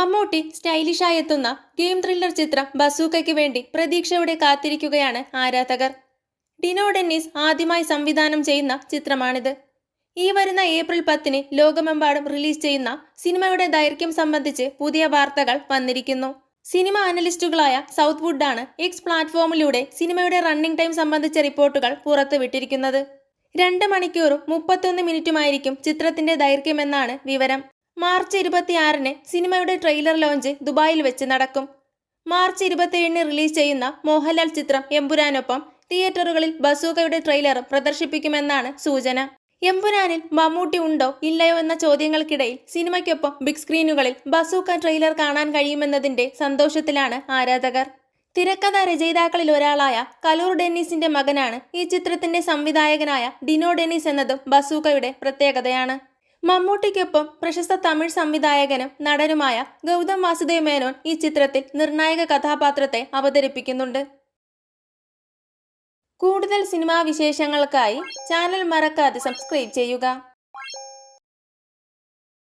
മമ്മൂട്ടി സ്റ്റൈലിഷായി എത്തുന്ന game thriller ചിത്രം ബസൂക്കയ്ക്ക് വേണ്ടി പ്രതീക്ഷയോടെ കാത്തിരിക്കുകയാണ് ആരാധകർ. ഡിനോ ഡെന്നീസ് ആദ്യമായി സംവിധാനം ചെയ്യുന്ന ചിത്രമാണിത്. ഈ വരുന്ന ഏപ്രിൽ പത്തിന് ലോകമെമ്പാടും റിലീസ് ചെയ്യുന്ന സിനിമയുടെ ദൈർഘ്യം സംബന്ധിച്ച് പുതിയ വാർത്തകൾ വന്നിരിക്കുന്നു. സിനിമ അനലിസ്റ്റുകളായ സൗത്ത് വുഡാണ് എക്സ് പ്ലാറ്റ്ഫോമിലൂടെ സിനിമയുടെ റണ്ണിംഗ് ടൈം സംബന്ധിച്ച റിപ്പോർട്ടുകൾ പുറത്തുവിട്ടിരിക്കുന്നത്. രണ്ട് മണിക്കൂറും മുപ്പത്തൊന്ന് മിനിറ്റുമായിരിക്കും ചിത്രത്തിന്റെ ദൈർഘ്യമെന്നാണ് വിവരം. മാർച്ച് ഇരുപത്തിയാറിന് സിനിമയുടെ ട്രെയിലർ ലോഞ്ച് ദുബായിൽ വെച്ച് നടക്കും. മാർച്ച് ഇരുപത്തിയേഴിന് റിലീസ് ചെയ്യുന്ന മോഹൻലാൽ ചിത്രം എമ്പുരാനൊപ്പം തിയേറ്ററുകളിൽ ബസൂക്കയുടെ ട്രെയിലറും പ്രദർശിപ്പിക്കുമെന്നാണ് സൂചന. എമ്പുരാനിൽ മമ്മൂട്ടി ഉണ്ടോ ഇല്ലയോ എന്ന ചോദ്യങ്ങൾക്കിടയിൽ സിനിമയ്ക്കൊപ്പം ബിഗ് സ്ക്രീനുകളിൽ ബസൂക്ക ട്രെയിലർ കാണാൻ കഴിയുമെന്നതിന്റെ സന്തോഷത്തിലാണ് ആരാധകർ. തിരക്കഥ രചയിതാക്കളിൽ ഒരാളായ കലൂർ ഡെന്നീസിന്റെ മകനാണ് ഈ ചിത്രത്തിന്റെ സംവിധായകനായ ഡിനോ ഡെന്നീസ് എന്നതും ബസൂക്കയുടെ പ്രത്യേകതയാണ്. മമ്മൂട്ടിക്കൊപ്പം പ്രശസ്ത തമിഴ് സംവിധായകനും നടനുമായ ഗൗതം വാസുദേവ് മേനോൻ ഈ ചിത്രത്തിൽ നിർണായക കഥാപാത്രത്തെ അവതരിപ്പിക്കുന്നുണ്ട്. കൂടുതൽ സിനിമാ വിശേഷങ്ങൾക്കായി ചാനൽ മറക്കാതെ സബ്സ്ക്രൈബ് ചെയ്യുക.